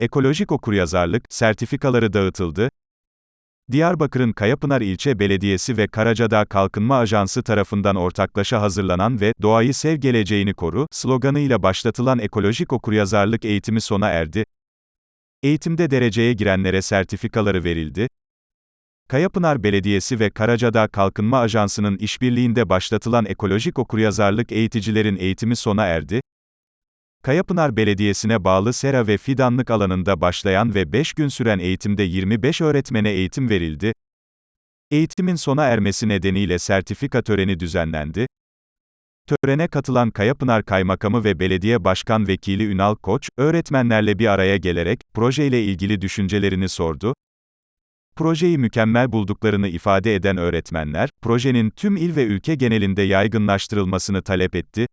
Ekolojik okuryazarlık sertifikaları dağıtıldı. Diyarbakır'ın Kayapınar İlçe Belediyesi ve Karacadağ Kalkınma Ajansı tarafından ortaklaşa hazırlanan ve "Doğayı sev geleceğini koru" sloganıyla başlatılan ekolojik okuryazarlık eğitimi sona erdi. Eğitimde dereceye girenlere sertifikaları verildi. Kayapınar Belediyesi ve Karacadağ Kalkınma Ajansı'nın işbirliğinde başlatılan ekolojik okuryazarlık eğiticilerin eğitimi sona erdi. Kayapınar Belediyesi'ne bağlı sera ve fidanlık alanında başlayan ve 5 gün süren eğitimde 25 öğretmene eğitim verildi. Eğitimin sona ermesi nedeniyle sertifika töreni düzenlendi. Törene katılan Kayapınar Kaymakamı ve Belediye Başkan Vekili Ünal Koç, öğretmenlerle bir araya gelerek, projeyle ilgili düşüncelerini sordu. Projeyi mükemmel bulduklarını ifade eden öğretmenler, projenin tüm il ve ülke genelinde yaygınlaştırılmasını talep etti.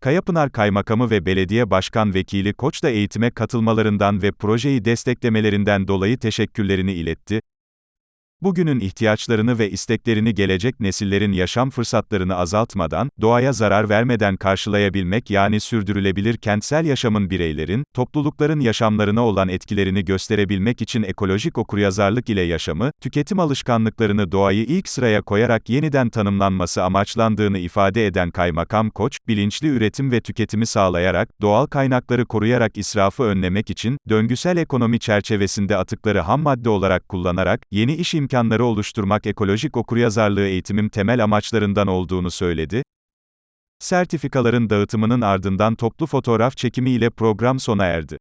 Kayapınar Kaymakamı ve Belediye Başkan Vekili Koç da eğitime katılmalarından ve projeyi desteklemelerinden dolayı teşekkürlerini iletti. Bugünün ihtiyaçlarını ve isteklerini gelecek nesillerin yaşam fırsatlarını azaltmadan, doğaya zarar vermeden karşılayabilmek yani sürdürülebilir kentsel yaşamın bireylerin, toplulukların yaşamlarına olan etkilerini gösterebilmek için ekolojik okuryazarlık ile yaşamı, tüketim alışkanlıklarını doğayı ilk sıraya koyarak yeniden tanımlanması amaçlandığını ifade eden Kaymakam Koç, bilinçli üretim ve tüketimi sağlayarak, doğal kaynakları koruyarak israfı önlemek için, döngüsel ekonomi çerçevesinde atıkları ham madde olarak kullanarak, yeni iş imkanları oluşturmak ekolojik okuryazarlığı eğitimin temel amaçlarından olduğunu söyledi. Sertifikaların dağıtımının ardından toplu fotoğraf çekimi ile program sona erdi.